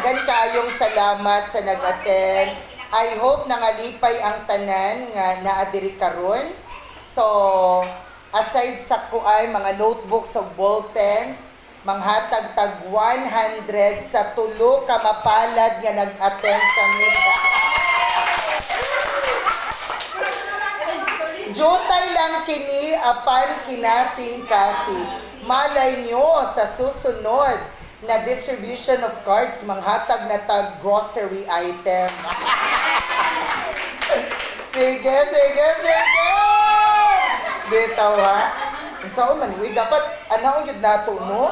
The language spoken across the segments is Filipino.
daghan kaayong salamat sa nag-attend. I hope nangalipay ang tanan nga naa diri karon. So, aside sa kuay mga notebooks ug ball pens, manghatag tag 100 sa tulo ka mapalad nga nag-attend sa mita. Jotay lang kini apan kinasing kasi. Malay nyo sa susunod na distribution of cards, manghatag na tag grocery item. sige, sige, sige! Bitaw ha? Ang saan man, uy, dapat, anaon yun nato, no?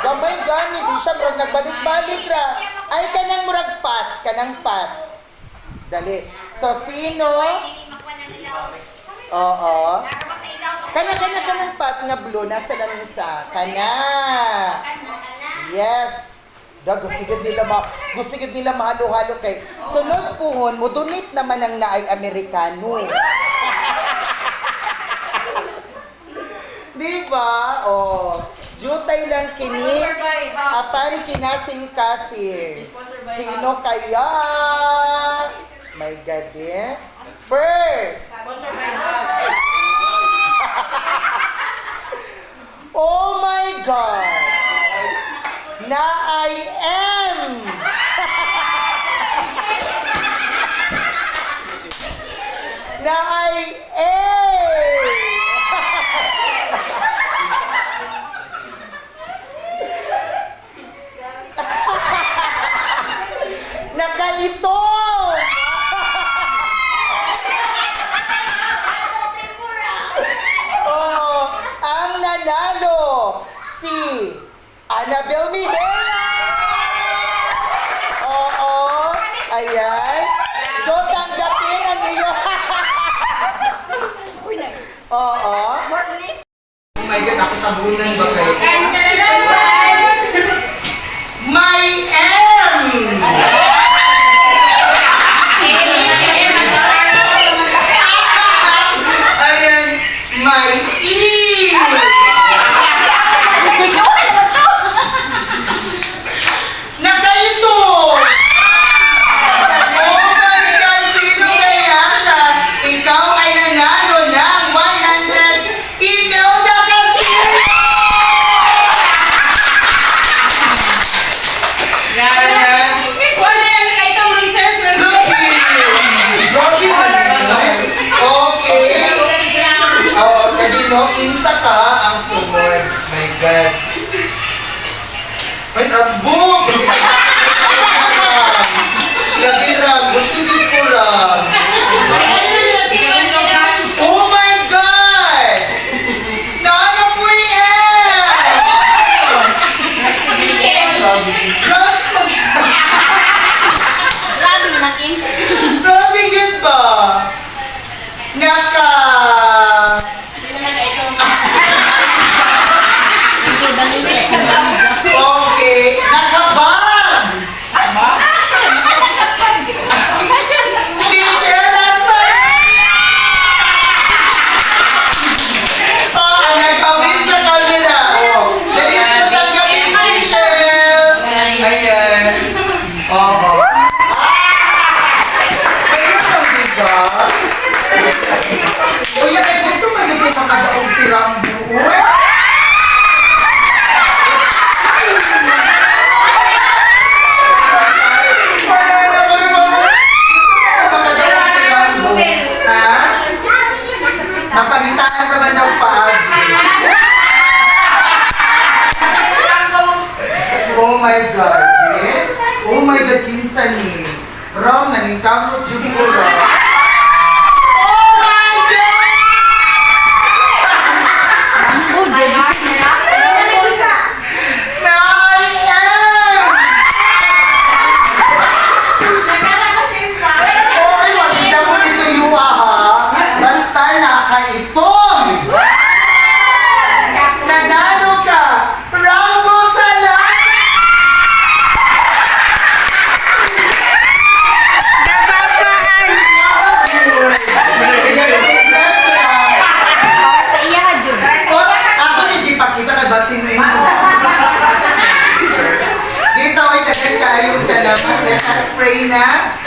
Gamay gani, di siya murag nagbalik-balik ra. Ay, kanang murag pat, kanang pat. Dali. So, sino? Oo. Kana, kana, kanang pat nga blue, nasa lang isa. Kana. Yes. Da, gusigid nila ma, gusigid nila mahalo-halo kay sunod puhon mo donate naman ang naay Amerikano. Di ba? Oh. Jutay lang kini. Apan kinasing-kasing. Sino kaya? My God, eh. First. Oh my God! I am! na I am! Nakaito! Oh, ang nanalo si Annabel Miguela! Ayan. Do tanggapin ang iyo. Oo. Oh my God, ako tabunan Ay, abo! Kasi ang diba? Uy, ay gusto mo din po makadaong si Rambo. Mapalitaan ka ba ng paagi? Oh my God, eh? Oh my God, kinsa ni? Ram, naningkamot yung ko, Ram. Salamat. Let us pray na.